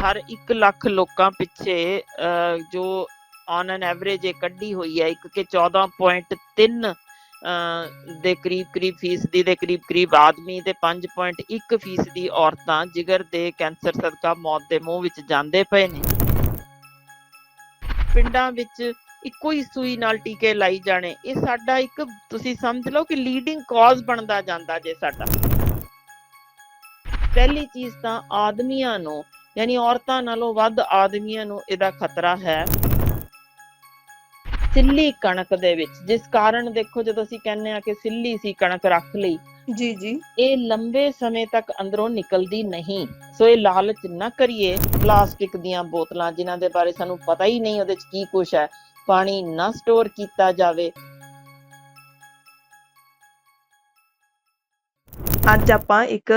ਹਰ 1 ਲੱਖ ਲੋਕਾਂ ਪਿੱਛੇ ਅਹ, ਜੋ ਔਨ ਐਨ ਐਵਰੇਜ ਇਹ ਕੱਢੀ ਹੋਈ ਹੈ ਇੱਕ ਕਿ 14.3 ਦੇ ਕਰੀਬ ਕਰੀਬ ਫੀਸਦੀ ਦੇ ਕਰੀਬ ਕਰੀਬ ਆਦਮੀ ਤੇ 5.1 ਫੀਸਦੀ ਔਰਤਾਂ ਜਿਗਰ ਦੇ ਕੈਂਸਰ ਸਦਕਾ ਮੌਤ ਦੇ ਮੂੰਹ ਵਿੱਚ ਜਾਂਦੇ ਪਏ ਨੇ। ਪਿੰਡਾਂ ਵਿੱਚ ਇੱਕੋ ਹੀ ਸੂਈ ਨਾਲ ਟੀਕੇ ਲਾਈ ਜਾਣੇ ਇਹ ਸਾਡਾ ਇੱਕ ਤੁਸੀਂ ਸਮਝ ਲਓ ਕਿ ਲੀਡਿੰਗ ਕਾਜ਼ ਬਣਦਾ ਜਾਂਦਾ ਜੇ ਸਾਡਾ। ਪਹਿਲੀ ਚੀਜ਼ ਤਾਂ ਆਦਮੀਆਂ ਨੂੰ ਯਾਨੀ ਔਰਤਾਂ ਨਾਲੋਂ ਵੱਧ ਆਦਮੀਆਂ ਨੂੰ ਇਹਦਾ ਖਤਰਾ ਹੈ। ਸਿੱਲੀ ਕਣਕ ਦੇ ਵਿੱਚ ਜਿਸ ਕਾਰਨ ਦੇਖੋ ਜਦੋਂ ਅਸੀਂ ਕਹਿੰਦੇ ਆ ਕਿ ਸਿੱਲੀ ਸੀ ਕਣਕ ਰੱਖ ਲਈ ਜੀ ਜੀ। ਇਹ ਲੰਬੇ ਸਮੇਂ ਤੱਕ ਅੰਦਰੋਂ ਨਿਕਲਦੀ ਨਹੀਂ। ਸੋ ਇਹ ਲਾਲਚ ਨਾ ਕਰੀਏ ਪਲਾਸਟਿਕ ਦੀਆਂ ਬੋਤਲਾਂ ਜਿਨ੍ਹਾਂ ਦੇ ਬਾਰੇ ਸਾਨੂੰ ਪਤਾ ਹੀ ਨਹੀਂ ਉਹਦੇ ਵਿੱਚ ਕੀ ਕੁਝ ਹੈ। ਪਾਣੀ ਨਾ ਸਟੋਰ ਕੀਤਾ ਜਾਵੇ ਅੱਜ ਆਪਾਂ ਇੱਕ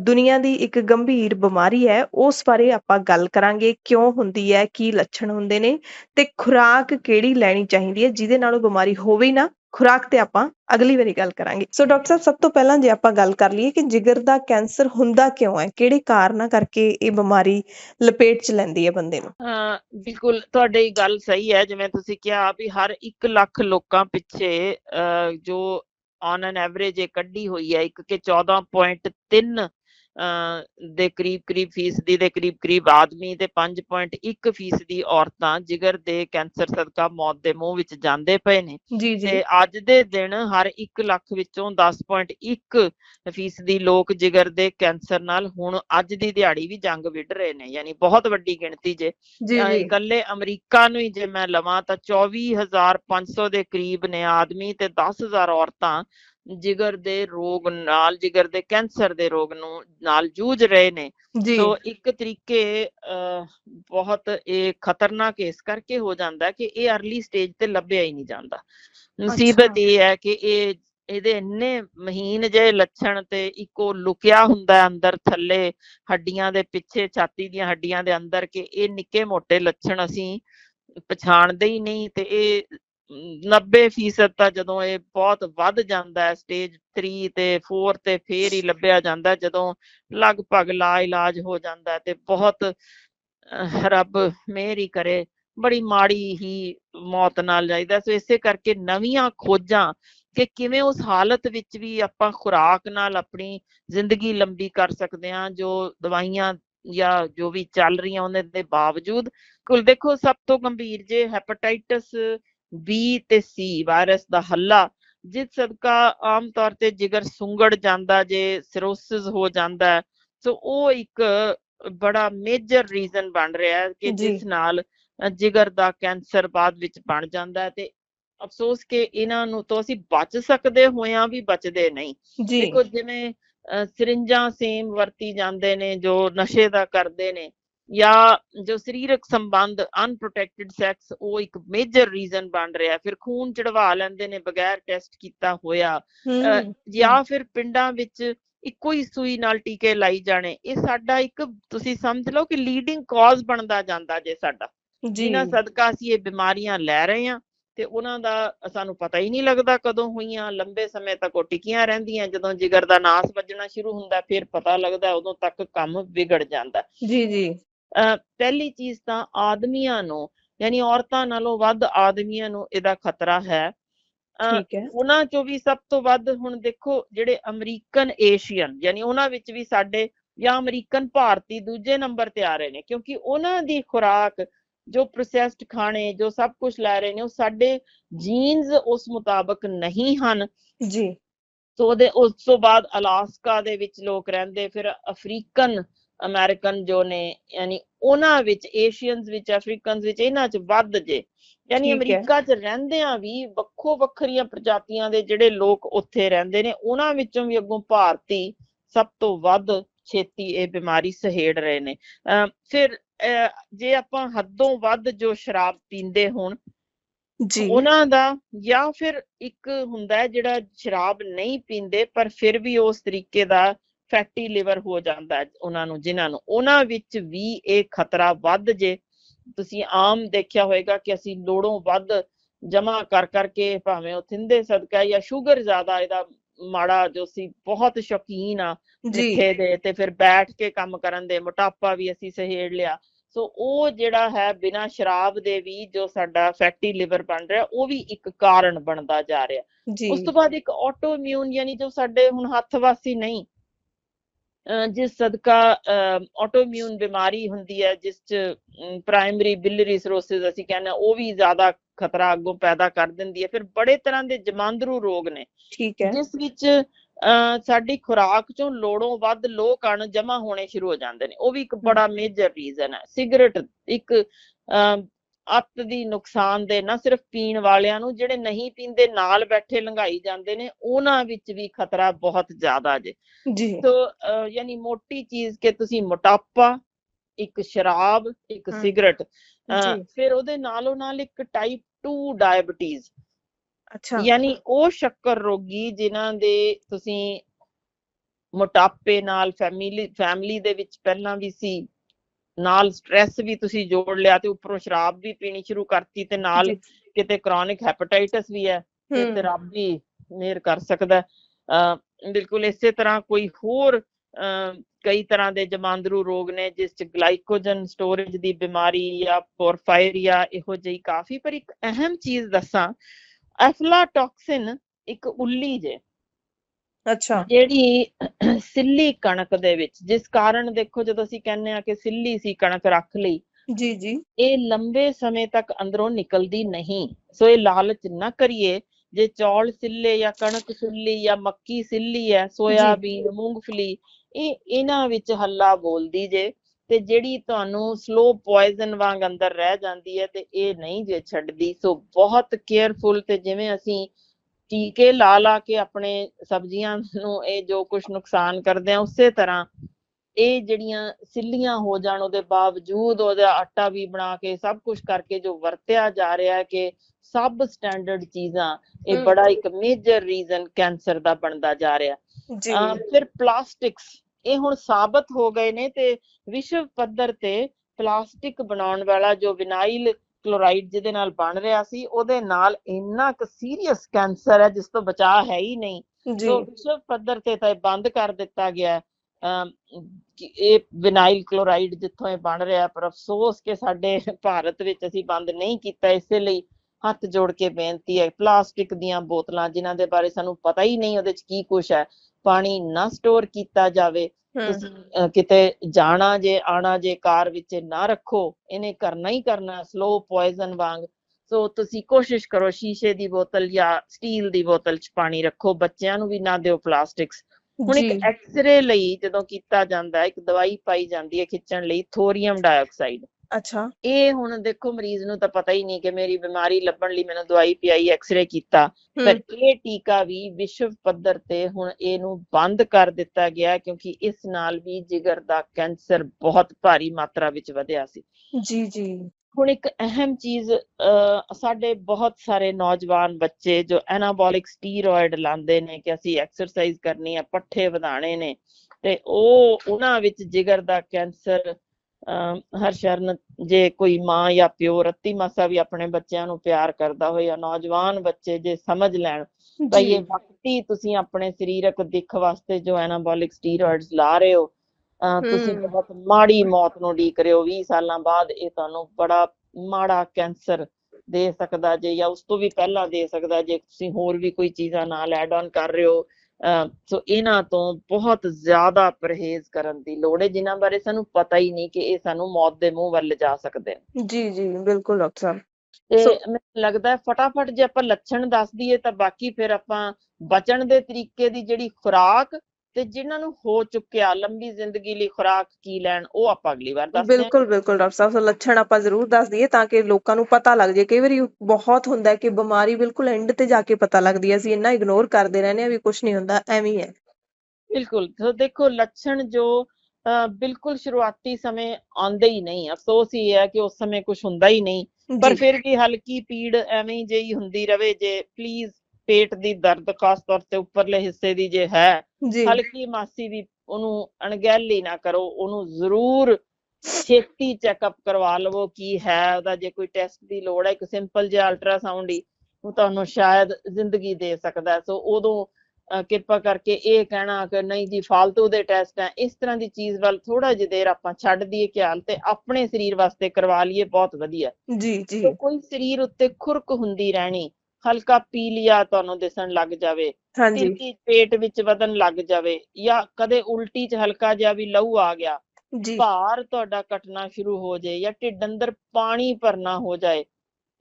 ਦੁਨੀਆ ਦੀ ਇੱਕ ਗੰਭੀਰ ਬਿਮਾਰੀ ਹੈ, ਉਸ ਬਾਰੇ ਆਪਾਂ ਗੱਲ ਕਰਾਂਗੇ, ਕਿਉਂ ਹੁੰਦੀ ਹੈ, ਕੀ ਲੱਛਣ ਹੁੰਦੇ ਨੇ ਤੇ ਖੁਰਾਕ ਕਿਹੜੀ ਲੈਣੀ ਚਾਹੀਦੀ ਹੈ, ਜਿਹਦੇ ਨਾਲ ਉਹ ਬਿਮਾਰੀ ਹੋਵੇ ਨਾ, ਖੁਰਾਕ ਤੇ ਆਪਾਂ ਅਗਲੀ ਵਾਰੀ ਗੱਲ ਕਰਾਂਗੇ। ਸੋ ਡਾਕਟਰ ਸਾਹਿਬ, ਸਭ ਤੋਂ ਪਹਿਲਾਂ ਜੇ ਆਪਾਂ ਗੱਲ ਕਰ ਲਈਏ ਕਿ ਜਿਗਰ ਦਾ ਕੈਂਸਰ ਹੁੰਦਾ ਕਿਉਂ ਹੈ, ਕਿਹੜੇ ਕਾਰਨਾਂ ਕਰਕੇ ਇਹ ਬਿਮਾਰੀ ਲਪੇਟ 'ਚ ਲੈਂਦੀ ਹੈ ਬੰਦੇ ਨੂੰ? ਹਾਂ ਬਿਲਕੁਲ ਤੁਹਾਡੀ ਗੱਲ ਸਹੀ ਹੈ, ਜਿਵੇਂ ਤੁਸੀਂ ਕਿਹਾ ਵੀ ਹਰ 1 ਲੱਖ ਲੋਕਾਂ ਪਿੱਛੇ ਜੋ ਔਨ ਐਨ ਐਵਰੇਜ ਇਹ ਕੱਢੀ ਹੋਈ ਹੈ ਇੱਕ ਕਿ 14.3 ਅਹ, ਦੇ ਕਰੀਬ ਕਰੀਬ ਫੀਸਦੀ ਦੇ ਕਰੀਬ ਕਰੀਬ ਆਦਮੀ ਤੇ 5.1 ਫੀਸਦੀ ਔਰਤਾਂ ਜਿਗਰ ਦੇ ਕੈਂਸਰ ਸਦਕਾ ਮੌਤ ਦੇ ਮੂੰਹ ਵਿੱਚ ਜਾਂਦੇ ਪਏ ਨੇ। ਜੀ ਤੇ ਅੱਜ ਦੇ ਦਿਨ ਹਰ 1 ਲੱਖ ਵਿੱਚੋਂ 10.1 ਫੀਸਦੀ ਲੋਕ ਜਿਗਰ ਦੇ ਕੈਂਸਰ ਨਾਲ ਹੁਣ ਅੱਜ ਦੀ ਦਿਹਾੜੀ ਵੀ ਜੰਗ ਵਿੱਢ ਰਹੇ ਨੇ ਯਾਨੀ ਬਹੁਤ ਵੱਡੀ ਗਿਣਤੀ ਜੇ। ਜੀ ਇਕੱਲੇ ਅਮਰੀਕਾ ਨੂੰ ਹੀ ਜੇ ਮੈਂ ਲਵਾਂ ਤਾਂ 24500 ਦੇ ਕਰੀਬ ਨੇ ਆਦਮੀ ਤੇ 10000 ਔਰਤਾਂ ਜਿਗਰ ਦੇ ਰੋਗ ਨਾਲ ਜਿਗਰ ਦੇ ਕੈਂਸਰ ਦੇ ਰੋਗ ਨੂੰ ਨਾਲ ਜੂਝ ਰਹੇ ਨੇ। ਜੀ। ਸੋ ਇੱਕ ਤਰੀਕੇ ਬਹੁਤ ਇਹ ਖਤਰਨਾਕ ਇਸ ਕਰਕੇ ਹੋ ਜਾਂਦਾ ਕਿ ਇਹ ਅਰਲੀ ਸਟੇਜ ਤੇ ਲੱਭਿਆ ਹੀ ਨਹੀਂ ਜਾਂਦਾ। ਮੁਸੀਬਤ। ਇਹ ਹੈ ਕਿ ਇਹ ਇਹਦੇ ਇੰਨੇ ਮਹੀਨ ਜਿਹੇ ਲੱਛਣ ਤੇ ਇੱਕੋ ਲੁਕਿਆ ਹੁੰਦਾ ਅੰਦਰ ਥੱਲੇ ਹੱਡੀਆਂ ਦੇ ਪਿੱਛੇ ਛਾਤੀ ਦੀਆਂ ਹੱਡੀਆਂ ਦੇ ਅੰਦਰ ਕਿ ਇਹ ਨਿੱਕੇ ਮੋਟੇ ਲੱਛਣ ਅਸੀਂ ਪਛਾਣਦੇ ਹੀ ਨਹੀਂ ਤੇ ਇਹ 90% ਤਾਂ ਜਦੋਂ ਇਹ ਬਹੁਤ ਵੱਧ ਜਾਂਦਾ ਹੈ ਸਟੇਜ 3 ਤੇ 4 ਤੇ ਫੇਰ ਹੀ ਲੱਭਿਆ ਜਾਂਦਾ ਜਦੋਂ ਲਗਭਗ ਲਾ ਇਲਾਜ ਹੋ ਜਾਂਦਾ ਤੇ ਬਹੁਤ ਰੱਬ ਮਿਹਰ ਹੀ ਕਰੇ, ਬੜੀ ਮਾੜੀ ਹੀ ਮੌਤ ਨਾਲ ਜਾਈਦਾ ਸੋ ਇਸੇ ਕਰਕੇ ਨਵੀਆਂ ਖੋਜਾਂ ਕਿ ਕਿਵੇਂ ਉਸ ਹਾਲਤ ਵਿੱਚ ਵੀ ਆਪਾਂ ਖੁਰਾਕ ਨਾਲ ਆਪਣੀ ਜ਼ਿੰਦਗੀ ਲੰਬੀ ਕਰ ਸਕਦੇ ਹਾਂ, ਜੋ ਦਵਾਈਆਂ ਜਾਂ ਜੋ ਵੀ ਚੱਲ ਰਹੀਆਂ ਉਹਨਾਂ ਦੇ ਬਾਵਜੂਦ। ਕੁਲ ਦੇਖੋ, ਸਭ ਤੋਂ ਗੰਭੀਰ ਜੇ ਹੈਪੇਟਾਈਟਸ ਬੀ ਤੇ ਸੀ ਵਾਇਰਸ ਦਾ ਹੱਲਾ ਜਿਸ ਸਦਕਾ ਆਮ ਤੌਰ ਤੇ ਜਿਗਰ ਸੁੰਗੜ ਜਾਂਦਾ ਜੇ ਸਿਰੋਸਿਸ ਹੋ ਜਾਂਦਾ ਸੋ ਉਹ ਇੱਕ ਬੜਾ ਮੇਜਰ ਰੀਜ਼ਨ ਬਣ ਰਿਹਾ ਹੈ ਕਿ। ਜਿਸ ਨਾਲ ਜਿਗਰ ਦਾ ਕੈਂਸਰ ਬਾਅਦ ਵਿੱਚ ਬਣ ਜਾਂਦਾ ਤੇ ਅਫਸੋਸ ਕਿ ਇਹਨਾਂ ਨੂੰ ਤੋਂ ਅਸੀਂ ਬਚ ਸਕਦੇ ਹੋਇਆਂ ਵੀ ਬਚਦੇ ਨਹੀਂ ਦੇਖੋ ਜਿਵੇਂ ਸਿਰਿੰਜਾਂ ਸੇਮ ਵਰਤੀ ਜਾਂਦੇ ਨੇ ਜੋ ਨਸ਼ੇ ਦਾ ਕਰਦੇ ਨੇ ਜਾਂ ਜੋ ਸਰੀਰਕ ਸੰਬੰਧ ਅਨਪ੍ਰੋਟੈਕਟਿਡ ਸੈਕਸ ਉਹ ਇੱਕ ਮੇਜਰ ਰੀਜ਼ਨ ਬਣ ਰਿਹਾ ਫਿਰ ਖੂਨ ਚੜਵਾ ਲੈਂਦੇ ਨੇ ਬਗੈਰ ਟੈਸਟ ਕੀਤਾ ਹੋਇਆ। ਜਾਂ ਫਿਰ ਪਿੰਡਾਂ ਵਿੱਚ ਇੱਕੋ ਹੀ ਸੂਈ ਨਾਲ ਟੀਕੇ ਲਾਈ ਜਾਣੇ। ਇਹ ਸਾਡਾ ਇੱਕ ਤੁਸੀਂ ਸਮਝ ਲਓ ਕਿ ਲੀਡਿੰਗ ਕਾਜ਼ ਬਣਦਾ ਜਾਂਦਾ ਜੇ ਸਾਡਾ। ਜਿਨ੍ਹਾਂ ਸਦਕਾ ਅਸੀਂ ਇਹ ਬਿਮਾਰੀਆਂ ਲੈ ਰਹੇ ਹਾਂ ਤੇ ਉਹਨਾਂ ਦਾ ਸਾਨੂੰ ਪਤਾ ਹੀ ਨਹੀਂ ਲੱਗਦਾ ਕਦੋਂ ਹੋਈਆਂ ਲੰਬੇ ਸਮੇਂ ਤੱਕ ਉਹ ਟਿਕੀਆਂ ਰਹਿੰਦੀਆਂ। ਜਦੋਂ ਜਿਗਰ ਦਾ ਨਾਸ ਵੱਜਣਾ ਸ਼ੁਰੂ ਹੁੰਦਾ ਫਿਰ ਪਤਾ ਲੱਗਦਾ ਉਦੋਂ ਤੱਕ ਕੰਮ ਵਿਗੜ ਜਾਂਦਾ। ਜੀ ਜੀ। ਪਹਿਲੀ ਚੀਜ਼ ਤਾਂ ਆਦਮੀਆਂ ਨੂੰ ਯਾਨੀ ਔਰਤਾਂ ਨਾਲੋਂ ਵੱਧ ਆਦਮੀਆਂ ਨੂੰ ਇਹਦਾ ਖਤਰਾ ਹੈ। ਠੀਕ ਹੈ। ਉਹਨਾਂ ਚੋਂ ਵੀ ਸਭ ਤੋਂ ਵੱਧ ਹੁਣ ਦੇਖੋ ਜਿਹੜੇ ਅਮਰੀਕਨ ਏਸ਼ੀਅਨ ਯਾਨੀ ਉਹਨਾਂ ਵਿੱਚ ਵੀ ਸਾਡੇ ਜਾਂ ਅਮਰੀਕਨ ਭਾਰਤੀ ਦੂਜੇ ਨੰਬਰ ਤੇ ਆ ਰਹੇ ਨੇ ਕਿਉਂਕਿ ਉਹਨਾਂ ਦੀ ਖੁਰਾਕ ਜੋ ਪ੍ਰੋਸੈਸਡ ਖਾਣੇ ਜੋ ਸਭ ਕੁਝ ਲੈ ਰਹੇ ਨੇ ਉਹ ਸਾਡੇ ਜੀਨਸ ਉਸ ਮੁਤਾਬਕ ਨਹੀਂ ਹਨ। ਜੀ। ਸੋ ਉਹਦੇ ਉਸ ਤੋਂ ਬਾਅਦ ਅਲਾਸਕਾ ਦੇ ਵਿੱਚ ਲੋਕ ਰਹਿੰਦੇ ਫਿਰ ਅਫਰੀਕਨ ਅਮਰੀਕਨ ਜੋ ਨੇ ਯਾਨੀ ਉਹਨਾਂ ਵਿੱਚ ਏਸ਼ੀਅਨਸ ਵਿੱਚ ਅਫਰੀਕਨਸ ਵਿੱਚ ਇਹਨਾਂ 'ਚ ਵੱਧ ਜੇ। ਯਾਨੀ। ਅਮਰੀਕਾ 'ਚ ਰਹਿੰਦਿਆਂ ਵੀ ਵੱਖੋ ਵੱਖਰੀਆਂ ਪ੍ਰਜਾਤੀਆਂ ਦੇ ਜਿਹੜੇ ਲੋਕ ਉੱਥੇ ਰਹਿੰਦੇ ਨੇ ਉਹਨਾਂ ਵਿੱਚੋਂ ਵੀ ਅੱਗੋਂ ਭਾਰਤੀ ਸਭ ਤੋਂ ਵੱਧ ਛੇਤੀ ਇਹ ਬਿਮਾਰੀ ਸਹੇੜ ਰਹੇ ਨੇ। ਫਿਰ ਜੇ ਆਪਾਂ ਹੱਦੋਂ ਵੱਧ ਜੋ ਸ਼ਰਾਬ ਪੀਂਦੇ ਹੋਣ ਜੀ। ਉਹਨਾਂ ਦਾ ਜਾਂ ਫਿਰ ਇੱਕ ਹੁੰਦਾ ਹੈ ਜਿਹੜਾ ਸ਼ਰਾਬ ਨਹੀਂ ਪੀਂਦੇ ਪਰ ਫਿਰ ਵੀ ਉਸ ਤਰੀਕੇ ਦਾ ਫੈਟੀ ਲਿਵਰ ਹੋ ਜਾਂਦਾ ਉਹਨਾਂ ਨੂੰ ਜਿਨ੍ਹਾਂ ਨੂੰ। ਉਹਨਾਂ ਵਿੱਚ ਵੀ ਇਹ ਖਤਰਾ ਵੱਧ ਜੇ ਤੁਸੀਂ ਆਮ ਦੇਖਿਆ ਹੋਵੇਗਾ ਕਿ ਅਸੀਂ ਲੋੜੋਂ ਵੱਧ ਜਮਾ ਕਰ ਕਰਕੇ ਭਾਵੇਂ ਉਹ ਥਿੰਦੇ ਸਦਕਾ ਜਾਂ ਸ਼ੂਗਰ ਜ਼ਿਆਦਾ ਇਹਦਾ ਮਾੜਾ ਜੋ ਸੀ ਬਹੁਤ ਸ਼ੌਕੀਨ ਆ ਮਿੱਠੇ ਦੇ ਤੇ ਫਿਰ ਬੈਠ ਕੇ ਕੰਮ ਕਰਨ ਦੇ ਮੋਟਾਪਾ ਵੀ ਅਸੀਂ ਸਹੇੜ ਲਿਆ। ਸੋ ਉਹ ਜਿਹੜਾ ਹੈ ਬਿਨਾਂ ਸ਼ਰਾਬ ਦੇ ਵੀ ਜੋ ਸਾਡਾ ਫੈਟੀ ਲਿਵਰ ਬਣ ਰਿਹਾ ਉਹ ਵੀ ਇੱਕ ਕਾਰਨ ਬਣਦਾ ਜਾ ਰਿਹਾ। ਉਸ ਤੋਂ ਬਾਅਦ ਇੱਕ ਆਟੋ ਇਮਿਊਨ ਯਾਨੀ ਜੋ ਸਾਡੇ ਹੁਣ ਹੱਥ ਵਾਸੀ ਨਹੀਂ ਜਿਸ ਸਦਕਾ ਆਟੋ ਇਮਿਊਨ ਬਿਮਾਰੀ ਹੁੰਦੀ ਹੈ ਜਿਸ ਚ ਪ੍ਰਾਇਮਰੀ ਬਿਲਰੀ ਸਰੋਸਿਸ ਅਸੀਂ ਕਹਿੰਦੇ ਉਹ ਵੀ ਜ਼ਿਆਦਾ ਖਤਰਾ ਅੱਗੋਂ ਪੈਦਾ ਕਰ ਦਿੰਦੀ ਹੈ। ਫਿਰ ਬੜੇ ਤਰ੍ਹਾਂ ਦੇ ਜਮਾਂਦਰੂ ਰੋਗ ਨੇ ਠੀਕ ਹੈ। ਜਿਸ ਵਿੱਚ ਸਾਡੀ ਖੁਰਾਕ ਚੋਂ ਲੋੜੋਂ ਵੱਧ ਲੋਹ ਕਣ ਜਮਾ ਹੋਣੇ ਸ਼ੁਰੂ ਹੋ ਜਾਂਦੇ ਨੇ। ਉਹ ਵੀ ਇੱਕ ਬੜਾ ਮੇਜਰ ਰੀਜ਼ਨ ਹੈ। ਸਿਗਰਟ ਇੱਕ ਅੱਤ ਦੀ ਨੁਕਸਾਨ ਦੇ ਨਾ ਸਿਰਫ ਪੀਣ ਵਾਲਿਆਂ ਨੂੰ ਜਿਹੜੇ ਨਹੀਂ ਪੀਂਦੇ ਨਾਲ ਬੈਠੇ ਲੰਘਾਈ ਜਾਂਦੇ ਨੇ ਉਹਨਾਂ ਵਿੱਚ ਵੀ ਖਤਰਾ ਬਹੁਤ ਜ਼ਿਆਦਾ ਜੇ। ਜੀ। ਅਹ ਯਾਨੀ ਮੋਟੀ ਚੀਜ਼ ਕਿ ਤੁਸੀਂ ਮੋਟਾਪਾ ਇੱਕ ਸ਼ਰਾਬ ਇੱਕ ਸਿਗਰਟ ਫਿਰ ਉਹਦੇ ਨਾਲੋਂ ਨਾਲ ਇੱਕ ਟਾਈਪ 2 ਡਾਇਬੀਟੀਜ਼ ਅੱਛਾ। ਯਾਨੀ ਉਹ ਸ਼ੱਕਰ ਰੋਗੀ ਜਿਨ੍ਹਾਂ ਦੇ ਤੁਸੀਂ ਮੋਟਾਪੇ ਨਾਲ ਫੈਮਿਲੀ ਫੈਮਿਲੀ ਦੇ ਵਿੱਚ ਪਹਿਲਾਂ ਵੀ ਸੀ ਨਾਲ ਸਟ੍ਰੈਸ ਵੀ ਤੁਸੀਂ ਜੋੜ ਲਿਆ ਤੇ ਉੱਪਰੋਂ ਸ਼ਰਾਬ ਵੀ ਪੀਣੀ ਸ਼ੁਰੂ ਕਰਤੀ ਤੇ ਨਾਲ ਕਿਤੇ ਕ੍ਰੋਨਿਕ ਹੈਪੇਟਾਈਟਸ ਵੀ ਹੈ ਤੇ ਰੱਬ ਵੀ ਮਿਹਰ ਕਰ ਸਕਦਾ ਬਿਲਕੁਲ ਇਸੇ ਤਰ੍ਹਾਂ ਕੋਈ ਹੋਰ ਕਈ ਤਰ੍ਹਾਂ ਦੇ ਜਮਾਂਦਰੂ ਰੋਗ ਨੇ ਜਿਸ ਚ ਗਲਾਈਕੋਜਨ ਸਟੋਰੇਜ ਦੀ ਬਿਮਾਰੀ ਜਾਂ ਪੋਰਫਾਇਰੀਆ ਇਹੋ ਜਿਹੀ ਕਾਫੀ ਪਰ ਇੱਕ ਅਹਿਮ ਚੀਜ਼ ਦੱਸਾਂ ਐਫਲਾਟੌਕਸਿਨ ਇੱਕ ਉੱਲੀ ਜੇ। ਅੱਛਾ। ਜਿਹੜੀ ਸਿੱਲੀ ਕਣਕ ਦੇ ਵਿੱਚ ਜਿਸ ਕਾਰਨ ਦੇਖੋ ਜਦੋਂ ਅਸੀਂ ਕਹਿੰਦੇ ਆ ਕਿ ਸਿੱਲੀ ਸੀ ਕਣਕ ਰੱਖ ਲਈ ਜੀ ਜੀ। ਇਹ ਲੰਬੇ ਸਮੇਂ ਤੱਕ ਅੰਦਰੋਂ ਨਿਕਲਦੀ ਨਹੀਂ। ਸੋ ਇਹ ਲਾਲਚ ਨਾ ਕਰੀਏ ਜੇ ਚੌਲ ਸਿੱਲੇ ਜਾਂ ਕਣਕ ਸਿੱਲੀ ਜਾਂ ਮੱਕੀ ਸਿੱਲੀ ਹੈ ਸੋਇਆਬੀਨ ਮੂੰਗਫਲੀ ਇਹ ਇਹਨਾਂ ਵਿੱਚ ਹੱਲਾ ਬੋਲਦੀ ਜੇ ਤੇ ਜਿਹੜੀ ਤੁਹਾਨੂੰ ਸਲੋ ਪੋਇਜ਼ਨ ਵਾਂਗ ਅੰਦਰ ਰਹਿ ਜਾਂਦੀ ਹੈ ਤੇ ਇਹ ਨਹੀਂ ਜੇ ਛੱਡਦੀ। ਸੋ ਬਹੁਤ ਕੇਅਰਫੁਲ ਤੇ ਜਿਵੇਂ ਅਸੀਂ ਟੀਕੇ ਲਾ ਲਾ ਕੇ ਆਪਣੇ ਸਬਜ਼ੀਆਂ ਨੂੰ ਇਹ ਜੋ ਕੁਝ ਨੁਕਸਾਨ ਕਰਦੇ ਆ ਉਸੇ ਤਰ੍ਹਾਂ ਇਹ ਜਿਹੜੀਆਂ ਸਿੱਲੀਆਂ ਹੋ ਜਾਣ ਉਹਦੇ ਬਾਵਜੂਦ ਉਹਦਾ ਆਟਾ ਵੀ ਬਣਾ ਕੇ ਸਭ ਕੁਝ ਕਰਕੇ ਜੋ ਵਰਤਿਆ ਜਾ ਰਿਹਾ ਹੈ ਕਿ ਸਬ ਸਟੈਂਡਰਡ ਚੀਜ਼ਾਂ ਇਹ। ਬੜਾ ਇੱਕ ਮੇਜਰ ਰੀਜ਼ਨ ਕੈਂਸਰ ਦਾ ਬਣਦਾ ਜਾ ਰਿਹਾ ਜੀ ਫਿਰ ਪਲਾਸਟਿਕਸ ਇਹ ਹੁਣ ਸਾਬਤ ਹੋ ਗਏ ਨੇ ਤੇ ਵਿਸ਼ਵ ਪੱਧਰ ਤੇ ਪਲਾਸਟਿਕ ਬਣਾਉਣ ਵਾਲਾ ਜੋ ਵਿਨਾਈਲ ਕਲੋਰਾਈਡ ਜਿਹਦੇ ਨਾਲ ਬਣ ਰਿਹਾ ਸੀ ਉਹਦੇ ਨਾਲ ਇੰਨਾ ਕੁ ਸੀਰੀਅਸ ਕੈਂਸਰ ਹੈ ਜਿਸ ਤੋਂ ਬਚਾਅ ਹੈ ਹੀ ਨਹੀਂ। ਜੀ। ਵਿਸ਼ਵ ਪੱਧਰ ਤੇ ਤਾਂ ਬੰਦ ਕਰ ਦਿੱਤਾ ਗਿਆ ਇਹ ਵਿਨਾਈਲ ਕਲੋਰਾਈਡ ਜਿੱਥੋਂ ਇਹ ਬਣ ਰਿਹਾ ਪਰ ਅਫਸੋਸ ਕਿ ਸਾਡੇ ਭਾਰਤ ਵਿੱਚ ਅਸੀਂ ਬੰਦ ਨਹੀਂ ਕੀਤਾ ਇਸੇ ਲਈ ਹੱਥ ਜੋੜ ਕੇ ਬੇਨਤੀ ਹੈ ਪਲਾਸਟਿਕ ਦੀਆਂ ਬੋਤਲਾਂ ਜਿਨ੍ਹਾਂ ਦੇ ਬਾਰੇ ਸਾਨੂੰ ਪਤਾ ਹੀ ਨਹੀਂ ਉਹਦੇ ਚ ਕੀ ਕੁਝ ਹੈ ਪਾਣੀ ਨਾ ਸਟੋਰ ਕੀਤਾ ਜਾਵੇ। ਤੁਸੀਂ ਕਿਤੇ ਜਾਣਾ ਜੇ ਆਣਾ ਜੇ ਕਾਰ ਵਿੱਚ ਨਾ ਰੱਖੋ ਇਹਨੇ ਕਰਨਾ ਹੀ ਕਰਨਾ ਸਲੋ ਪੋਇਜ਼ਨ ਵਾਂਗ। ਸੋ ਤੁਸੀਂ ਕੋਸ਼ਿਸ਼ ਕਰੋ ਸ਼ੀਸ਼ੇ ਦੀ ਬੋਤਲ ਜਾਂ ਸਟੀਲ ਦੀ ਬੋਤਲ 'ਚ ਪਾਣੀ ਰੱਖੋ ਬੱਚਿਆਂ ਨੂੰ ਵੀ ਨਾ ਦਿਓ ਪਲਾਸਟਿਕਸ ਹੁਣ ਇੱਕ ਐਕਸ-ਰੇ ਲਈ ਜਦੋਂ ਕੀਤਾ ਜਾਂਦਾ ਇੱਕ ਦਵਾਈ ਪਾਈ ਜਾਂਦੀ ਹੈ ਖਿੱਚਣ ਲਈ ਥੋਰੀਅਮ ਡਾਈਆਕਸਾਈਡ ਅੱਛਾ। ਇਹ ਹੁਣ ਦੇਖੋ ਮਰੀਜ਼ ਨੂੰ ਤਾਂ ਪਤਾ ਹੀ ਨਹੀਂ ਕਿ ਮੇਰੀ ਬਿਮਾਰੀ ਲੱਭਣ ਲਈ ਮੈਨੂੰ ਦਵਾਈ ਪਿਆਈ ਐਕਸ-ਰੇ ਕੀਤਾ। ਪਰ ਇਹ ਟੀਕਾ ਵੀ ਵਿਸ਼ਵ ਪੱਧਰ ਤੇ ਹੁਣ ਇਹਨੂੰ ਬੰਦ ਕਰ ਦਿੱਤਾ ਗਿਆ ਕਿਉਂਕਿ ਇਸ ਨਾਲ ਵੀ ਜਿਗਰ ਦਾ ਕੈਂਸਰ ਬਹੁਤ ਭਾਰੀ ਮਾਤਰਾ ਵਿੱਚ ਵਧਿਆ ਸੀ। ਜੀ ਜੀ। ਹੁਣ ਇੱਕ ਅਹਿਮ ਚੀਜ਼ ਸਾਡੇ ਬਹੁਤ ਸਾਰੇ ਨੌਜਵਾਨ ਬੱਚੇ ਜੋ ਐਨਾਬੋਲਿਕ ਸਟੀਰੋਇਡ ਲਾਉਂਦੇ ਨੇ ਕਿ ਅਸੀਂ ਐਕਸਰਸਾਈਜ਼ ਕਰਨੀ ਹੈ ਪੱਠੇ ਵਧਾਣੇ ਨੇ ਤੇ ਉਹ ਉਹਨਾਂ ਵਿੱਚ ਜਿਗਰ ਦਾ ਕੈਂਸਰ ਹਰਸ਼ਰਨ ਜੇ ਕੋਈ ਮਾਂ ਜਾਂ ਪਿਓ ਰੱਤੀ ਮਾਸਾ ਵੀ ਆਪਣੇ ਬੱਚਿਆਂ ਨੂੰ ਪਿਆਰ ਕਰਦਾ ਜਾਂ ਨੌਜਵਾਨ ਬੱਚੇ ਜੇ ਸਮਝ ਲੈਣ ਤਾਂ ਇਹ ਵਕਤੀ ਤੁਸੀਂ ਆਪਣੇ ਸਰੀਰਕ ਦਿੱਖ ਵਾਸਤੇ ਜੋ ਐਨਾਬੋਲਿਕ ਸਟੀਰੋਇਡਸ ਲਾ ਰਹੇ ਹੋ ਤੁਸੀਂ। ਬਹੁਤ ਮਾੜੀ ਮੌਤ ਨੂੰ ਉਡੀਕ ਰਹੇ ਹੋ 20 ਸਾਲਾਂ ਬਾਅਦ ਇਹ ਤੁਹਾਨੂੰ ਬੜਾ ਮਾੜਾ ਕੈਂਸਰ ਦੇ ਸਕਦਾ ਜੇ ਜਾਂ ਉਸ ਤੋਂ ਵੀ ਪਹਿਲਾਂ ਦੇ ਸਕਦਾ ਜੇ ਤੁਸੀਂ ਹੋਰ ਵੀ ਕੋਈ ਚੀਜ਼ਾਂ ਨਾਲ ਐਡ ਆਨ ਕਰ ਰਹੇ ਹੋ ਸੋ ਇਹਨਾਂ ਤੋਂ ਬਹੁਤ ਜ਼ਿਆਦਾ ਪਰਹੇਜ਼ ਕਰਨ ਦੀ ਲੋੜ ਹੈ ਜਿਨ੍ਹਾਂ ਬਾਰੇ ਸਾਨੂੰ ਪਤਾ ਹੀ ਨਹੀਂ ਕਿ ਇਹ ਸਾਨੂੰ ਮੌਤ ਦੇ ਮੂੰਹ ਵੱਲ ਲਿਜਾ ਸਕਦੇ ਨੇ। ਜੀ ਜੀ ਬਿਲਕੁਲ ਡਾਕਟਰ ਸਾਹਿਬ। ਤੇ ਮੈਨੂੰ ਲੱਗਦਾ ਹੈ ਫਟਾਫਟ ਜੇ ਆਪਾਂ ਲੱਛਣ ਦੱਸ ਦਈਏ ਤਾਂ ਬਾਕੀ ਫਿਰ ਆਪਾਂ ਬਚਣ ਦੇ ਤਰੀਕੇ ਦੀ ਜਿਹੜੀ ਖੁਰਾਕ ਤੇ ਜਿਨ੍ਹਾਂ ਨੂੰ ਹੋ ਚੁੱਕਿਆ ਲੰਬੀ ਜ਼ਿੰਦਗੀ ਲਈ ਖੁਰਾਕ ਕੀ ਲੈਣ ਉਹ ਆਪਾਂ ਅਗਲੀ ਵਾਰ ਦੱਸਦੇ ਹਾਂ ਬਿਲਕੁਲ ਬਿਲਕੁਲ ਡਾਕਟਰ ਸਾਹਿਬ ਸੋ ਲੱਛਣ ਆਪਾਂ ਜ਼ਰੂਰ ਦੱਸ ਦਈਏ ਤਾਂ ਕਿ ਲੋਕਾਂ ਨੂੰ ਪਤਾ ਲੱਗ ਜੇ ਕਈ ਵਾਰੀ ਬਹੁਤ ਹੁੰਦਾ ਕਿ ਬਿਮਾਰੀ ਬਿਲਕੁਲ ਐਂਡ ਤੇ ਜਾ ਕੇ ਪਤਾ ਲੱਗਦੀ ਹੈ ਅਸੀਂ ਇੰਨਾ ਇਗਨੋਰ ਕਰਦੇ ਰਹਿੰਦੇ ਆ ਵੀ ਕੁਝ ਨਹੀਂ ਹੁੰਦਾ ਐਵੇਂ ਹੀ ਹੈ। ਬਿਲਕੁਲ ਸੋ ਦੇਖੋ ਲੱਛਣ ਜੋ ਬਿਲਕੁਲ ਸ਼ੁਰੂਆਤੀ ਸਮੇਂ ਆਉਂਦੇ ਹੀ ਨਹੀਂ ਅਫਸੋਸ ਹੀ ਹੈ ਕਿ ਉਸ ਸਮੇਂ ਕੁਝ ਹੁੰਦਾ ਹੀ ਨਹੀਂ। ਪਰ ਫਿਰ ਵੀ ਹਲਕੀ ਪੀੜ ਐਵੇਂ ਹੀ ਜਿਹੀ ਹੁੰਦੀ ਰਵੇ ਜੇ ਪਲੀਜ਼ ਪੇਟ ਦੀ ਦਰਦ ਖਾਸ ਤੌਰ ਤੇ ਉੱਪਰਲੇ ਹਿੱਸੇ ਦੀ ਜੇ ਹੈ ਹਲਕੀ ਮਾਸੀ ਵੀ ਉਹਨੂੰ ਅਣਗਹਿਲੀ ਨਾ ਕਰੋ ਉਹਨੂੰ ਜ਼ਰੂਰ ਛੇਤੀ ਚੈੱਕਅਪ ਕਰਵਾ ਲਵੋ ਕੀ ਹੈ ਉਹਦਾ ਜੇ ਕੋਈ ਟੈਸਟ ਦੀ ਲੋੜ ਹੈ ਇੱਕ ਸਿੰਪਲ ਜਿਹਾ ਅਲਟਰਾਸਾਊਂਡ ਹੀ ਉਹ ਤੁਹਾਨੂੰ ਸ਼ਾਇਦ ਜ਼ਿੰਦਗੀ ਦੇ ਸਕਦਾ। ਸੋ ਉਦੋਂ ਕਿਰਪਾ ਕਰਕੇ ਇਹ ਕਹਿਣਾ ਕਿ ਨਹੀਂ ਜੀ ਫालतू ਦੇ ਟੈਸਟ ਹੈ ਇਸ ਤਰ੍ਹਾਂ ਦੀ ਚੀਜ਼ ਵੱਲ ਥੋੜਾ ਜਿਹਾ ਦੇਰ ਆਪਾਂ ਛੱਡ ਦਈਏ ਖਿਆਲ ਤੇ ਆਪਣੇ ਸਰੀਰ ਵਾਸਤੇ ਕਰਵਾ ਲਈਏ ਬਹੁਤ ਵਧੀਆ। ਜੀ ਜੀ। ਕੋਈ ਸਰੀਰ ਉੱਤੇ ਖੁਰਕ ਹੁੰਦੀ ਰਹਿਣੀ ਹਲਕਾ ਪੀਲੀਆ ਤੁਹਾਨੂੰ ਦਿਸਣ ਲੱਗ ਜਾਵੇ। ਹਾਂਜੀ। ਤਿਰਕੀ ਪੇਟ ਵਿੱਚ ਵਧਣ ਲੱਗ ਜਾਵੇ ਜਾਂ ਕਦੇ ਉਲਟੀ 'ਚ ਹਲਕਾ ਜਿਹਾ ਵੀ ਲਹੂ ਆ ਗਿਆ। ਜੀ। ਭਾਰ ਤੁਹਾਡਾ ਘਟਣਾ ਸ਼ੁਰੂ ਹੋ ਜਾਏ ਜਾਂ ਢਿੱਡ ਅੰਦਰ ਪਾਣੀ ਭਰਨਾ ਹੋ ਜਾਏ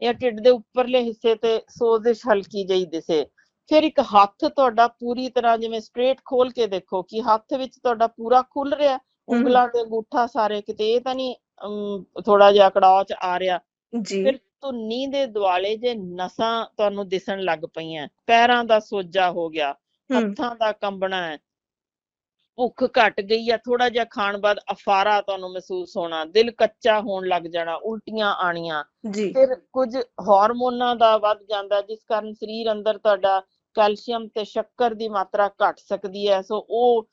ਜਾਂ ਢਿੱਡ ਦੇ ਉੱਪਰਲੇ ਹਿੱਸੇ ਤੇ ਸੋਜ਼ਿਸ਼ ਹਲਕੀ ਜਿਹੀ ਦਿਸੇ। ਫਿਰ ਇੱਕ ਹੱਥ ਤੁਹਾਡਾ ਪੂਰੀ ਤਰ੍ਹਾਂ ਜਿਵੇਂ ਸਟ੍ਰੇਟ ਖੋਲ ਕੇ ਦੇਖੋ ਕਿ ਹੱਥ ਵਿੱਚ ਤੁਹਾਡਾ ਪੂਰਾ ਖੁੱਲ ਰਿਹਾ ਉਂਗਲਾਂ ਤੇ ਅੰਗੂਠਾ ਸਾਰੇ ਕਿਤੇ ਇਹ ਤਾਂ ਨਹੀਂ ਥੋੜਾ ਜਿਹਾ ਕੜਾਅ ਚ ਆ ਰਿਹਾ। ਜੀ। ਫਿਰ ਧੁੰਨੀ ਦੇ ਦੁਆਲੇ ਜੇ ਨਸਾਂ ਤੁਹਾਨੂੰ ਦਿਸਣ ਲੱਗ ਪਈਆਂ ਪੈਰਾਂ ਦਾ ਸੋਜਾ ਹੋ ਗਿਆ ਹੱਥਾਂ ਦਾ ਕੰਬਣਾ ਹੈ ਭੁੱਖ ਘਟ ਗਈ ਜਾਂ ਥੋੜਾ ਜਿਹਾ ਖਾਣ ਬਾਅਦ ਅਫਾਰਾ ਤੁਹਾਨੂੰ ਮਹਿਸੂਸ ਹੋਣਾ ਦਿਲ ਕੱਚਾ ਹੋਣ ਲੱਗ ਜਾਣਾ ਉਲਟੀਆਂ ਆਣੀਆਂ ਫਿਰ ਕੁਝ ਹਾਰਮੋਨਾਂ ਦਾ ਵੱਧ ਜਾਂਦਾ ਜਿਸ ਕਾਰਨ ਸਰੀਰ ਅੰਦਰ ਤੁਹਾਡਾ ਕੈਲਸ਼ੀਅਮ ਤੇ ਸ਼ੱਕਰ ਦੀ ਮਾਤਰਾ ਘਟ ਸਕਦੀ ਹੈ। ਸੋ ਉਹ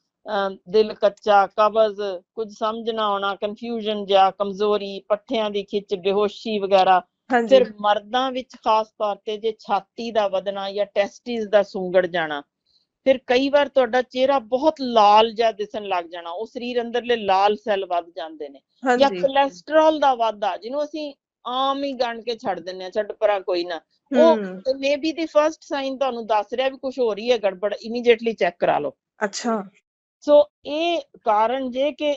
ਦਿਲ ਕੱਚਾ ਕਬਜ਼ ਕੁਝ ਸਮਝ ਨਾ ਆਉਣਾ ਕਨਫਿਊਜ਼ਨ ਜਾਂ ਕਮਜ਼ੋਰੀ ਪੱਠਿਆਂ ਦੀ ਖਿੱਚ ਬੇਹੋਸ਼ੀ ਵਗੈਰਾ ਫਿਰ ਮਰਦਾਂ ਵਿੱਚ ਖਾਸ ਤੌਰ ਤੇ ਜੇ ਛਾਤੀ ਦਾ ਵਧਣਾ ਜਾਂ ਟੈਸਟਿਸ ਦਾ ਸੁੰਗੜ ਜਾਣਾ ਫਿਰ ਕਈ ਵਾਰ ਤੁਹਾਡਾ ਚਿਹਰਾ ਬਹੁਤ ਲਾਲ ਜਿਹਾ ਦਿਸਣ ਲੱਗ ਜਾਣਾ ਉਹ ਸਰੀਰ ਅੰਦਰਲੇ ਲਾਲ ਸੈੱਲ ਵੱਧ ਜਾਂਦੇ ਨੇ ਜਾਂ ਕੋਲੇਸਟ੍ਰੋਲ ਦਾ ਵਾਧਾ ਜਿਹਨੂੰ ਅਸੀਂ ਆਮ ਹੀ ਗਣ ਕੇ ਛੱਡ ਦਿੰਨੇ ਆ ਛੱਡ ਪਰਾਂ ਕੋਈ ਨਾ। ਉਹ ਹਮ ਮੇ ਬੀ ਦੀ ਫਰਸਟ ਸਾਈਨ ਤੁਹਾਨੂੰ ਦੱਸ ਰਿਹਾ ਵੀ ਕੁਝ ਹੋ ਰਹੀ ਹੈ ਗੜਬੜ ਇਮੀਡੀਏਟਲੀ ਚੈੱਕ ਕਰਾ ਲਓ। ਅੱਛਾ। ਸੋ ਇਹ ਕਾਰਨ ਜੇ ਕਿ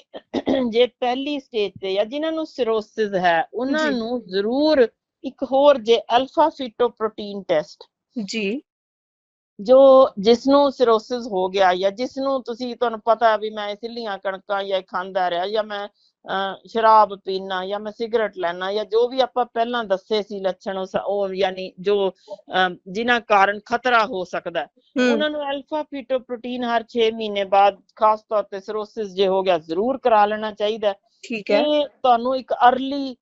ਜੇ ਪਹਿਲੀ ਸਟੇਜ ਤੇ ਜਾਂ ਜਿਨ੍ਹਾਂ ਨੂੰ ਸਿਰੋਸਿਸ ਹੈ ਉਹਨਾਂ। ਨੂੰ ਜ਼ਰੂਰ ਇੱਕ ਹੋਰ ਜੇ ਅਲਫਾ ਫੀਟੋਪ੍ਰੋਟੀਨ ਟੈਸਟ ਜੀ। ਜੋ ਜਿਸ ਨੂੰ ਸਿਰੋਸਿਸ ਹੋ ਗਿਆ ਜਾਂ ਜਿਸ ਨੂੰ ਤੁਸੀਂ ਤੁਹਾਨੂੰ ਪਤਾ ਵੀ ਮੈਂ ਸਿੱਲੀਆਂ ਕਣਕਾਂ ਜਾਂ ਖਾਂਦਾ ਰਿਹਾ ਜਾਂ ਮੈਂ ਸ਼ਰਾਬ ਪੀਣਾ ਜਾਂ ਮੈਂ ਸਿਗਰਟ ਲੈਣਾ ਜਾਂ ਜੋ ਵੀ ਆਪਾਂ ਪਹਿਲਾਂ ਦੱਸੇ ਸੀ ਲੱਛਣ ਉਹ ਯਾਨੀ ਜੋ ਜਿਨ੍ਹਾਂ ਕਾਰਨ ਖਤਰਾ ਹੋ ਸਕਦਾ। ਉਹਨਾਂ ਨੂੰ ਅਲਫਾ ਫੀਟੋਪ੍ਰੋਟੀਨ ਹਰ 6 ਮਹੀਨੇ ਬਾਅਦ ਖਾਸ ਤੌਰ ਤੇ ਸਿਰੋਸਿਸ ਜੇ ਹੋ ਗਿਆ ਜ਼ਰੂਰ ਕਰਾ ਲੈਣਾ ਚਾਹੀਦਾ। ਠੀਕ ਹੈ। ਇਹ ਤੁਹਾਨੂੰ ਇੱਕ ਅਰਲੀ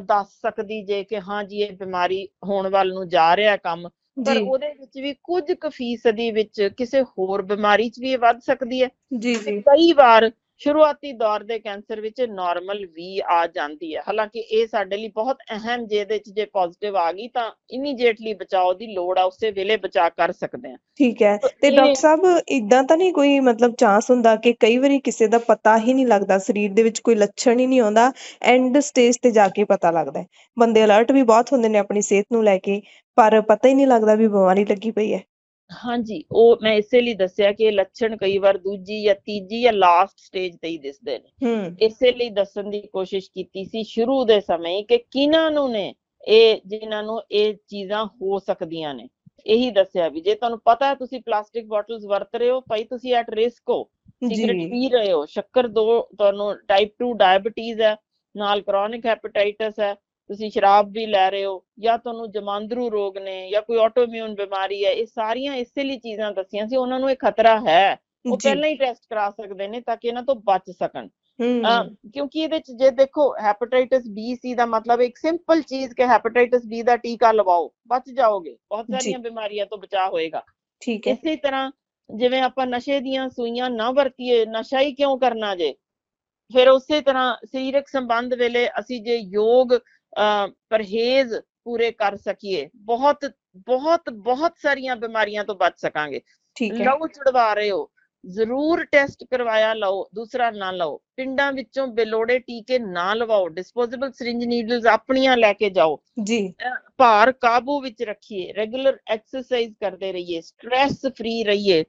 ਦੱਸ ਸਕਦੀ ਜੇ ਕਿ ਹਾਂ ਜੀ ਇਹ ਬਿਮਾਰੀ ਹੋਣ ਵੱਲ ਨੂੰ ਜਾ ਰਿਹਾ ਕੰਮ ਪਰ ਉਹਦੇ ਵਿੱਚ ਵੀ ਕੁਝ ਕੁ ਫੀਸਦੀ ਵਿੱਚ ਕਿਸੇ ਹੋਰ ਬਿਮਾਰੀ 'ਚ ਵੀ ਇਹ ਵੱਧ ਸਕਦੀ ਹੈ। ਜੀ। ਕਈ ਵਾਰ ਸ਼ੁਰੂਆਤੀ ਦੌਰ ਦੇ ਕੈਂਸਰ ਵਿੱਚ ਨਾਰਮਲ ਵੀ ਆ ਜਾਂਦੀ ਹੈ। ਹਾਲਾਂਕਿ ਇਹ ਸਾਡੇ ਲਈ ਬਹੁਤ ਅਹਿਮ ਜੇ ਇਹਦੇ 'ਚ ਜੇ ਪੋਜ਼ਿਟਿਵ ਆ ਗਈ ਤਾਂ ਇਮੀਡੀਏਟਲੀ ਬਚਾਓ ਦੀ ਲੋੜ ਆ ਉਸੇ ਵੇਲੇ ਬਚਾ ਕਰ ਸਕਦੇ ਆ ਠੀਕ ਹੈ। ਤਾਂ ਡਾਕਟਰ ਸਾਹਿਬ ਇਦਾਂ ਤਾਂ ਨਹੀਂ ਕੋਈ ਮਤਲਬ ਚਾਂਸ ਹੁੰਦਾ ਕਿ ਕਈ ਵਾਰੀ ਕਿਸੇ ਦਾ ਪਤਾ ਹੀ ਨਹੀਂ ਲੱਗਦਾ ਸਰੀਰ ਦੇ ਵਿੱਚ ਕੋਈ ਲੱਛਣ ਹੀ ਨਹੀਂ ਆਉਂਦਾ ਐਂਡ ਸਟੇਜ ਤੇ ਜਾ ਕੇ ਪਤਾ ਲੱਗਦਾ ਬੰਦੇ ਅਲਰਟ ਵੀ ਬਹੁਤ ਹੁੰਦੇ ਨੇ ਆਪਣੀ ਸਿਹਤ ਨੂੰ ਲੈ ਕੇ ਪਰ ਪਤਾ ਹੀ ਨਹੀਂ ਲੱਗਦਾ ਵੀ ਬਿਮਾਰੀ ਲੱਗੀ ਪਈ ਹੈ। ਹਾਂਜੀ ਉਹ ਮੈਂ ਇਸੇ ਲਈ ਦੱਸਿਆ ਕਿ ਲੱਛਣ ਕਈ ਵਾਰ ਦੂਜੀ ਜਾਂ ਤੀਜੀ ਜਾਂ ਲਾਸਟ ਸਟੇਜ ਤੇ ਹੀ ਦਿਸਦੇ ਨੇ। ਇਸੇ ਲਈ ਦੱਸਣ ਦੀ ਕੋਸ਼ਿਸ਼ ਕੀਤੀ ਸੀ ਸ਼ੁਰੂ ਦੇ ਸਮੇਂ ਕਿ ਕਿਹਨਾਂ ਨੂੰ ਨੇ ਇਹ ਜਿਨ੍ਹਾਂ ਨੂੰ ਇਹ ਚੀਜ਼ਾਂ ਹੋ ਸਕਦੀਆਂ ਨੇ। ਇਹੀ ਦੱਸਿਆ ਵੀ ਜੇ ਤੁਹਾਨੂੰ ਪਤਾ ਹੈ ਤੁਸੀਂ ਪਲਾਸਟਿਕ ਬੋਟਲਸ ਵਰਤ ਰਹੇ ਹੋ ਭਾਈ ਤੁਸੀਂ ਐਟ ਰਿਸਕ ਹੋ। ਸਿਗਰਟ ਪੀ ਰਹੇ ਹੋ। ਸ਼ੱਕਰ ਦੋ ਤੁਹਾਨੂੰ ਟਾਈਪ 2 ਡਾਇਬੀਟੀਜ਼ ਹੈ ਨਾਲ ਕ੍ਰੋਨਿਕ ਹੈਪੇਟਾਈਟਸ ਹੈ। ਤੁਸੀਂ ਸ਼ਰਾਬ ਵੀ ਲੈ ਰਹੇ ਹੋ ਜਾਂ ਤੁਹਾਨੂੰ ਜਮਾਂਦਰੂ ਰੋਗ ਨੇ ਜਾਂ ਕੋਈ ਆਟੋਇਮਿਊਨ ਬਿਮਾਰੀ ਹੈ ਇਹ ਸਾਰੀਆਂ ਇਸੇ ਲਈ ਚੀਜ਼ਾਂ ਦੱਸੀਆਂ ਸੀ ਉਹਨਾਂ ਨੂੰ ਇਹ ਖਤਰਾ ਹੈ। ਉਹ ਪਹਿਲਾਂ ਹੀ ਟੈਸਟ ਕਰਾ ਸਕਦੇ ਨੇ ਤਾਂ ਕਿ ਇਹਨਾਂ ਤੋਂ ਬਚ ਸਕਣ। ਕਿਉਂਕਿ ਇਹਦੇ ਚ ਜੇ ਦੇਖੋ ਹੈਪੇਟਾਈਟਸ ਬੀ ਸੀ ਦਾ ਮਤਲਬ ਇੱਕ ਸਿੰਪਲ ਚੀਜ਼ ਕਿ ਹੈਪੇਟਾਈਟਸ ਬੀ ਦਾ ਟੀਕਾ ਲਵਾਓ ਬਚ ਜਾਓਗੇ ਬਹੁਤ। ਸਾਰੀਆਂ ਬਿਮਾਰੀਆਂ ਤੋਂ ਬਚਾਅ ਹੋਏਗਾ। ਠੀਕ ਹੈ। ਇਸੇ ਤਰ੍ਹਾਂ ਜਿਵੇਂ ਆਪਾਂ ਨਸ਼ੇ ਦੀਆਂ ਸੂਈਆਂ ਨਾ ਵਰਤੀਏ ਨਸ਼ਾ ਹੀ ਕਿਉਂ ਕਰਨਾ ਜੇ? ਫਿਰ ਉਸੇ ਤਰ੍ਹਾਂ ਸਰੀਰਕ ਸੰਬੰਧ ਵੇਲੇ ਅਸੀਂ ਜੇ ਯੋਗ ਪਰਹੇਜ਼ ਪੂਰੇ ਕਰ ਸਕੀਏ। ਬਹੁਤ ਬਹੁਤ ਬਹੁਤ ਸਾਰੀਆਂ ਬਿਮਾਰੀਆਂ ਤੋਂ ਬਚ ਸਕਾਂਗੇ। ਠੀਕ ਹੈ। ਲਹੂ ਚੜਵਾ ਰਹੇ ਹੋ। ਜ਼ਰੂਰ ਟੈਸਟ ਕਰਵਾਇਆ ਲਓ ਦੂਸਰਾ ਨਾ ਲਓ। ਪਿੰਡਾਂ ਵਿੱਚੋਂ ਬੇਲੋੜੇ ਟੀਕੇ ਨਾ ਲਵਾਓ। ਡਿਸਪੋਜ਼ੇਬਲ ਸਿਰਿੰਜ ਨੀਡਲਸ ਆਪਣੀਆਂ ਲੈ ਕੇ ਜਾਓ। ਜੀ। ਭਾਰ ਕਾਬੂ ਵਿੱਚ ਰੱਖੀਏ। ਰੈਗੂਲਰ ਐਕਸਰਸਾਈਜ਼ ਕਰਦੇ ਰਹੀਏ। ਸਟ्रेस ਫ੍ਰੀ ਰਹੀਏ।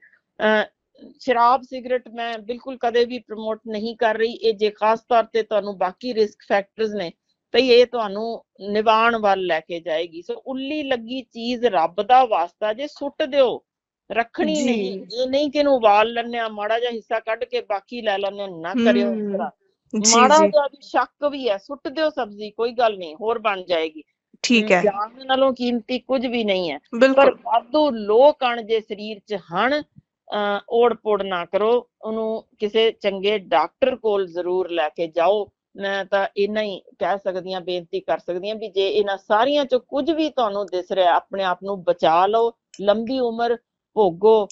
ਸ਼ਰਾਬ ਸਿਗਰਟ ਮੈਂ ਬਿਲਕੁਲ ਕਦੇ ਵੀ ਪ੍ਰਮੋਟ ਨਹੀਂ ਕਰ ਰਹੀ। ਇਹ ਜੇ ਖਾਸ ਤੌਰ ਤੇ ਤੁਹਾਨੂੰ ਬਾਕੀ ਰਿਸਕ ਫੈਕਟਰਸ ਨੇ ਤੇ ਇਹ ਤੁਹਾਨੂੰ ਨਿਵਾਣ ਵੱਲ ਲੈ ਕੇ ਜਾਏਗੀ। ਸੋ ਉੱਲੀ ਲੱਗੀ ਚੀਜ਼ ਰੱਬ ਦਾ ਵਾਸਤਾ ਜੇ ਸੁੱਟ ਦਿਓ ਰੱਖਣੀ। ਨਹੀਂ। ਇਹ ਨਹੀਂ ਕਿ ਇਹਨੂੰ ਉਬਾਲ ਲੈਣੇ ਆ ਮਾੜਾ ਜਿਹਾ ਹਿੱਸਾ ਕੱਢ ਕੇ ਬਾਕੀ ਲੈ ਲੈਣੇ ਨਾ ਕਰਿਓ ਇਸ ਤਰ੍ਹਾਂ। ਮਾੜਾ ਜਿਹਾ ਵੀ ਸ਼ੱਕ ਵੀ ਹੈ ਸੁੱਟ ਦਿਓ ਸਬਜ਼ੀ ਕੋਈ ਗੱਲ ਨਹੀਂ ਹੋਰ ਬਣ ਜਾਏਗੀ। ਠੀਕ ਹੈ। ਜਾਨ ਨਾਲੋਂ ਕੀਮਤੀ ਕੁਝ ਵੀ ਨਹੀਂ ਹੈ। ਪਰ ਵਾਧੂ ਲੋਹ ਕਣ ਜੇ ਸਰੀਰ 'ਚ ਅਹ ਓੜ ਪੋੜ ਨਾ ਕਰੋ। ਉਹਨੂੰ ਕਿਸੇ ਚੰਗੇ ਡਾਕਟਰ ਕੋਲ ਜ਼ਰੂਰ ਲੈ ਕੇ ਜਾਓ। ਮੈਂ ਤਾਂ ਇੰਨਾ ਹੀ ਕਹਿ ਸਕਦੀ ਹਾਂ, ਬੇਨਤੀ ਕਰ ਸਕਦੀ ਹਾਂ ਵੀ ਜੇ ਇਹਨਾਂ ਸਾਰੀਆਂ 'ਚੋਂ ਕੁਝ ਵੀ ਤੁਹਾਨੂੰ ਦਿਸ ਰਿਹਾ, ਆਪਣੇ ਆਪ ਨੂੰ ਬਚਾ ਲਓ, ਲੰਬੀ ਉਮਰ ਭੋਗੋ